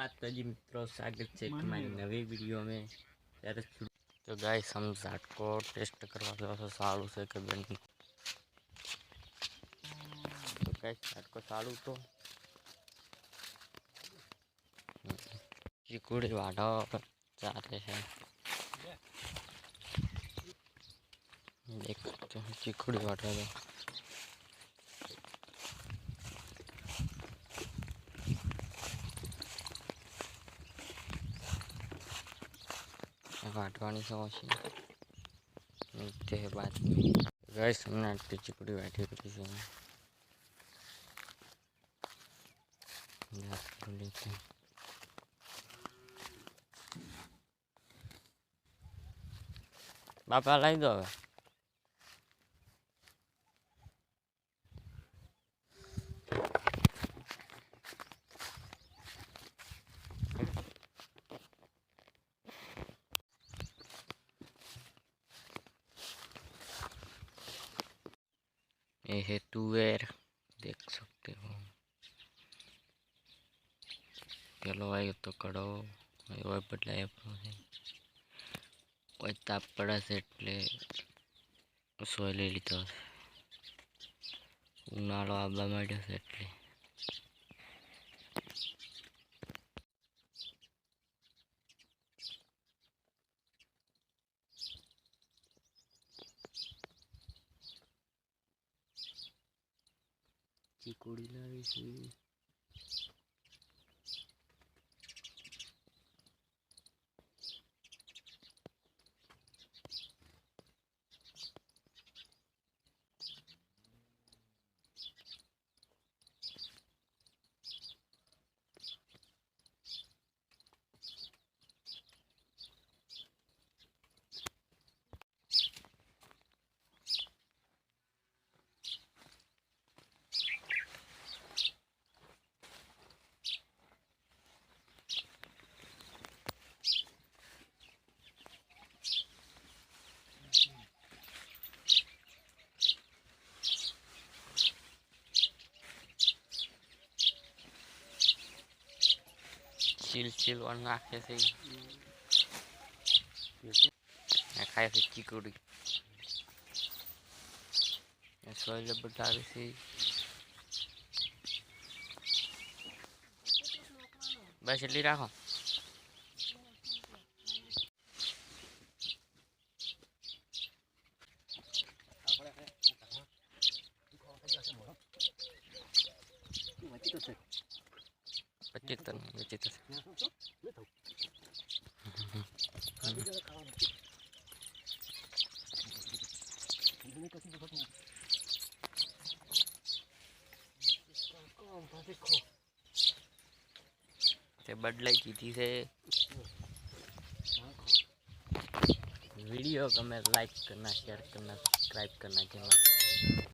माता जी मित्रों स्वागत है तुम्हारी नवे वीडियो में। तो गाय हम साठ को टेस्ट करवा दो साल उसे कभी तो गाय साठ को सालू तो कूड़ी वाडो चाहते हैं। देख सकते हैं चिकुड़ी वाटा તો વાટવાની છે. તે બાદ ગેસ હમણાં આટલી ચીકડી વાટી કરી છે. બાપા લઈ દો હવે. ये है तुअर देख सकते हो પેલો આવ્યો તો કડો એવો બદલાય આપણો છે કોઈ તાપ પડે છે એટલે સોય લઈ લીધો છે ઉનાળો આવવા માંડ્યો છે એટલે પછી કોળી લાવીશું ચીલ ચીલ વાર નાખે છે ખાય છે ચીકુડી સોયલે બતાવે છે બસ એટલી રાખો Pacitan, बदलाई की थी से वीडियो को मैं लाइक करना शेयर करना सब्सक्राइब करना चाहिए